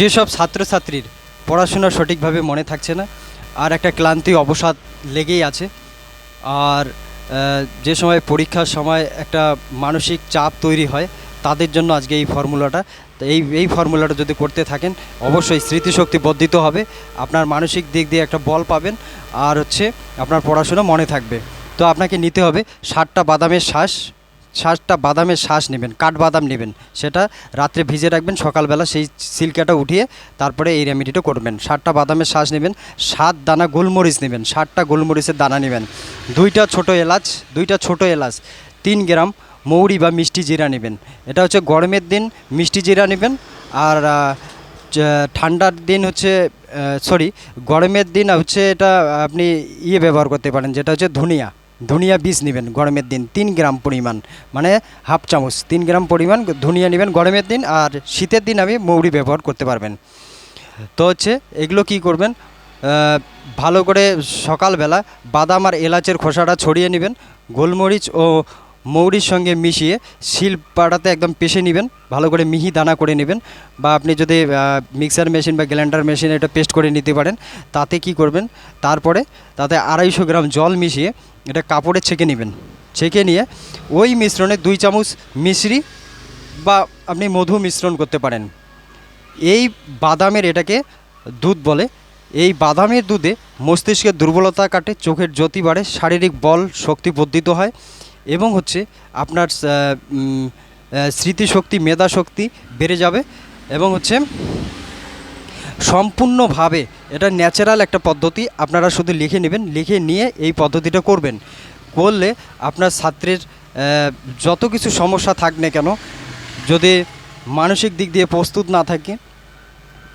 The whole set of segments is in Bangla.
যেসব ছাত্রছাত্রীর পড়াশোনা সঠিকভাবে মনে থাকছে না, আর একটা ক্লান্তি অবসাদ লেগেই আছে, আর যে সময় পরীক্ষার সময় একটা মানসিক চাপ তৈরি হয়, তাদের জন্য আজকে এই ফর্মুলাটা এই এই ফর্মুলাটা যদি করতে থাকেন, অবশ্যই স্মৃতিশক্তি বর্ধিত হবে, আপনার মানসিক দিক দিয়ে একটা বল পাবেন, আর হচ্ছে আপনার পড়াশোনা মনে থাকবে। তো আপনাকে নিতে হবে ষাটটা বাদামের শ্বাস। শ্বাসটা বাদামের শ্বাস নেবেন কাঠবাদাম নেবেন, সেটা রাত্রে ভিজে রাখবেন, সকালবেলা সেই সিল্কাটা উঠিয়ে তারপরে এই রেমেডিটা করবেন। ষাটটা বাদামের শ্বাস নেবেন, সাত দানা গোলমরিচ নেবেন ষাটটা গোলমরিচের দানা নেবেন, দুইটা ছোট এলাচ, দুইটা ছোট এলাচ, তিন গ্রাম মৌরি বা মিষ্টি জিরা নেবেন। এটা হচ্ছে গরমের দিন, মিষ্টি জিরা নেবেন, আর ঠান্ডার দিন হচ্ছে সরি, গরমের দিন হচ্ছে এটা আপনি ইয়ে ব্যবহার করতে পারেন, যেটা হচ্ছে ধনিয়া। ধনিয়া বীজ নেবেন, গরমের দিন তিন গ্রাম পরিমাণ। মানে হাফ চামচ, তিন গ্রাম পরিমাণ ধনিয়া নেবেন গরমের দিন, আর শীতের দিন আমি মৌরি ব্যবহার করতে পারবেন। তো হচ্ছে, এগুলো কি করবেন? ভালো করে সকালবেলা বাদাম আর এলাচের খোসাটা ছড়িয়ে নেবেন, গোলমরিচ ও মৌরির সঙ্গে মিশিয়ে শিল পাড়াতে একদম পেশে নেবেন, ভালো করে মিহি দানা করে নেবেন, বা আপনি যদি মিক্সার মেশিন বা গ্রাইন্ডার মেশিনে এটা পেস্ট করে নিতে পারেন, তাতে কি করবেন? তারপরে তাতে আড়াইশো গ্রাম জল মিশিয়ে এটা কাপড়ে ছেঁকে নেবেন। ছেঁকে নিয়ে ওই মিশ্রণে দুই চামচ মিশ্রি বা আপনি মধু মিশ্রণ করতে পারেন। এই বাদামের এটাকে দুধ বলে। এই বাদামের দুধে মস্তিষ্কের দুর্বলতা কাটে, চোখের জ্যোতি বাড়ে, শারীরিক বল শক্তি বর্ধিত হয় এবং হচ্ছে আপনার স্মৃতিশক্তি মেধা শক্তি বেড়ে যাবে এবং হচ্ছে সম্পূর্ণভাবে এটা ন্যাচারাল একটা পদ্ধতি। আপনারা শুধু লিখে নেবেন, লিখে নিয়ে এই পদ্ধতিটা করবেন। করলে আপনার ছাত্রের যত কিছু সমস্যা থাক না কেন, যদি মানসিক দিক দিয়ে প্রস্তুত না থাকে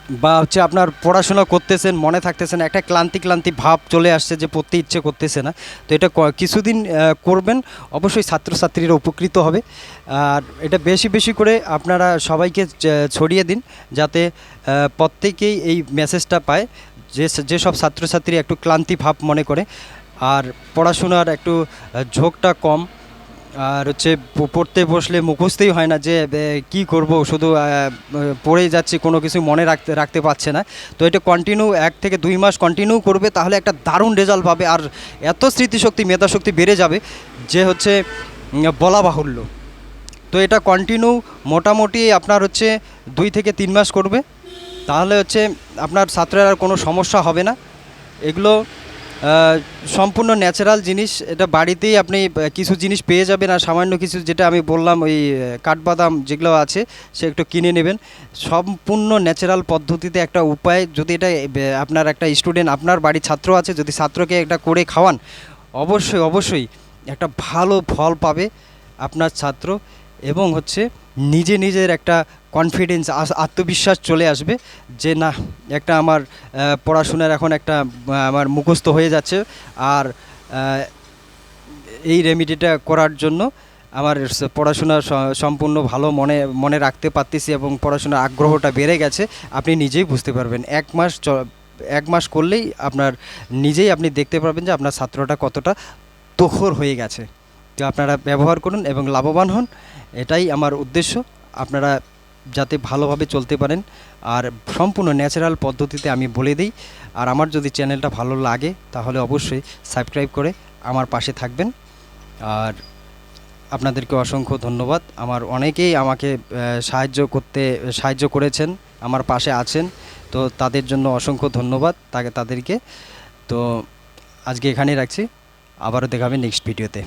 বা হচ্ছে আপনার পড়াশোনা করতেছেন, মনে থাকতেছেন, একটা ক্লান্তি ক্লান্তি ভাব চলে আসছে যে পড়তে ইচ্ছে করতেছে না। তো এটা কিছুদিন করবেন, অবশ্যই ছাত্রছাত্রীরা উপকৃত হবে। আর এটা বেশি বেশি করে আপনারা সবাইকে ছড়িয়ে দিন যাতে প্রত্যেকেই এই মেসেজটা পায় যে যেসব ছাত্রছাত্রী একটু ক্লান্তি ভাব মনে করে। আর পড়াশোনার একটু ঝোঁকটা কম। আর হচ্ছে পড়তে বসলে মুখস্থই হয় না যে কি করব? শুধু পড়েই যাচ্ছি, কোনো কিছু মনে রাখতে রাখতে পারছে না। তো এটা কন্টিনিউ এক থেকে দুই মাস কন্টিনিউ করবে, তাহলে একটা দারুণ রেজাল্ট পাবে। আর এত স্মৃতিশক্তি, মেধাশক্তি বেড়ে যাবে যে হচ্ছে বলা বাহুল্য। তো এটা কন্টিনিউ মোটামুটি আপনার হচ্ছে দুই থেকে তিন মাস করবে। তাহলে হচ্ছে আপনার ছাত্রের আর কোনো সমস্যা হবে না। এগুলো সম্পূর্ণ ন্যাচারাল জিনিস। এটা বাড়িতেই আপনি কিছু জিনিস পেয়ে যাবেন আর সামান্য কিছু যেটা আমি বললাম, ওই কাঠবাদাম যেগুলো আছে, সে একটু কিনে নেবেন। সম্পূর্ণ ন্যাচারাল পদ্ধতিতে একটা উপায়, যদি এটা আপনার একটা স্টুডেন্ট আপনার বাড়ির ছাত্র আছে, যদি ছাত্রকে এটা করে খাওয়ান, অবশ্যই অবশ্যই একটা ভালো ফল পাবে আপনার ছাত্র এবং হচ্ছে নিজে নিজের একটা কনফিডেন্স আত্মবিশ্বাস চলে আসবে যে না, একটা আমার পড়াশোনার এখন একটা আমার মুখস্থ হয়ে যাচ্ছে আর এই রেমিডিটা করার জন্য আমার পড়াশোনা সম্পূর্ণ ভালো মনে মনে রাখতে পারতেছি এবং পড়াশোনার আগ্রহটা বেড়ে গেছে, আপনি নিজেই বুঝতে পারবেন। এক মাস এক মাস করলেই আপনার, নিজেই আপনি দেখতে পারবেন যে আপনার ছাত্রটা কতটা তুখর হয়ে গেছে। তো আপনারা ব্যবহার করুন এবং লাভবান হন, এটাই আমার উদ্দেশ্য। আপনারা যাতে ভালোভাবে চলতে পারেন। আর সম্পূর্ণ ন্যাচারাল পদ্ধতিতে আমি বলে দিই, আর আমার যদি চ্যানেলটা ভালো লাগে, তাহলে অবশ্যই সাবস্ক্রাইব করে আমার পাশে থাকবেন। আর আপনাদেরকে অসংখ্য ধন্যবাদ। আমার অনেকেই আমাকে সাহায্য করতে, সাহায্য করেছেন, আমার পাশে আছেন। তো তাদের জন্য অসংখ্য ধন্যবাদ তাকে, তাদেরকে। তো আজকে এখানেই রাখছি। আবারও দেখাবে নেক্সট ভিডিওতে।